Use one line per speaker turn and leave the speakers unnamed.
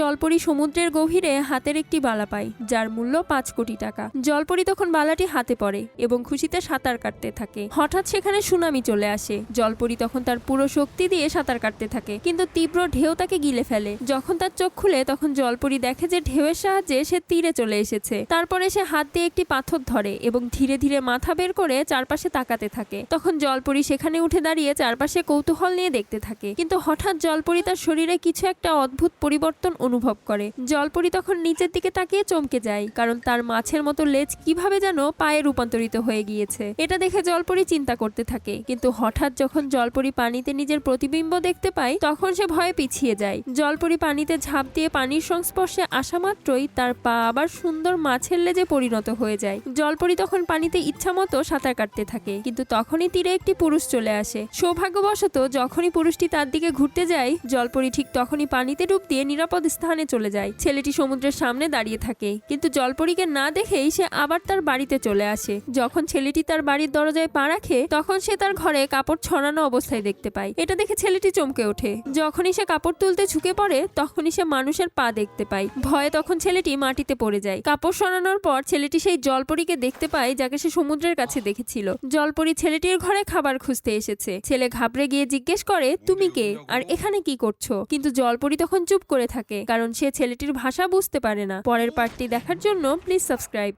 জলপরি সমুদ্রের গভীরে হাতের একটি বালা পায়, যার মূল্য পাঁচ কোটি টাকা। জলপরি তখন বালাটি হাতে পড়ে এবং খুশিতে সাঁতার কাটতে থাকে। হঠাৎ সেখানে সুনামি চলে আসে। জলপরি তখন তার পুরো শক্তি দিয়ে সাঁতার কাটতে থাকে, কিন্তু তীব্র ঢেউ তাকে গিলে ফেলে। যখন তার চোখ খুলে, তখন জলপরি দেখে যে ঢেউয়ের সাহায্যে সে তীরে চলে এসেছে। তারপরে সে হাত দিয়ে একটি পাথর ধরে এবং ধীরে ধীরে মাথা বের করে চারপাশে তাকাতে থাকে। তখন জলপরি সেখানে উঠে দাঁড়িয়ে চারপাশে কৌতূহল নিয়ে দেখতে থাকে। কিন্তু হঠাৎ জলপরি তার শরীরে কিছু একটা অদ্ভুত পরিবর্তন অনুভব করে। জলপরি তখন নিচের দিকে তাকিয়ে চমকে যায়, কারণ তার মাছের মতো লেজ কীভাবে যেন পায়ে রূপান্তরিত হয়ে গিয়েছে। এটা দেখে জলপরি চিন্তা করতে থাকে, কিন্তু হঠাৎ যখন জলপরি পানিতে নিজের প্রতিবিম্ব দেখতে পায়, তখন সে ভয়ে পিছিয়ে যায়। জলপরি পানিতে ঝাঁপ দিয়ে পানির সংস্পর্শে আসা মাত্রই তার পা আবার সুন্দর মাছের লেজে পরিণত হয়ে যায়। জলপরি তখন পানিতে ইচ্ছামতো সাঁতার কাটতে থাকে, কিন্তু তখনই তীরে একটি পুরুষ চলে আসে। সৌভাগ্যবশত যখনই পুরুষটি তার দিকে ঘুরতে যায়, জলপরি ঠিক তখনই পানিতে ডুব দিয়ে নিরাপদ স্থানে চলে যায়। ছেলেটি সমুদ্রের সামনে দাঁড়িয়ে থাকে। কিন্তু জলপরীকে না দেখেই সে আবার তার বাড়িতে চলে আসে। যখন ছেলেটি তার বাড়ির দরজায় পা রাখে, তখন সে তার ঘরে কাপড় ছড়ানো অবস্থায় দেখতে পায়। এটা দেখে ছেলেটি চমকে ওঠে। যখনই সে কাপড় তুলতে ঝুঁকে পড়ে, তখনই সে মানুষের পা দেখতে পায়। ভয়ে তখন ছেলেটি মাটিতে পড়ে যায়। কাপড় সরানোর পর ছেলেটি সেই জলপরীকে দেখতে পায়, যাকে সে সমুদ্রের কাছে দেখেছিল। জলপরি ছেলেটির ঘরে খাবার খুঁজতে এসেছে। ছেলে ঘাবড়ে গিয়ে জিজ্ঞেস করে, তুমি কে? আর এখানে কি করছ? কিন্তু জলপরি তখন চুপ করে থাকে। কারণ সে ছেলেটির ভাষা বুঝতে পারে না। পরের পার্টটি দেখার জন্য প্লিজ সাবস্ক্রাইব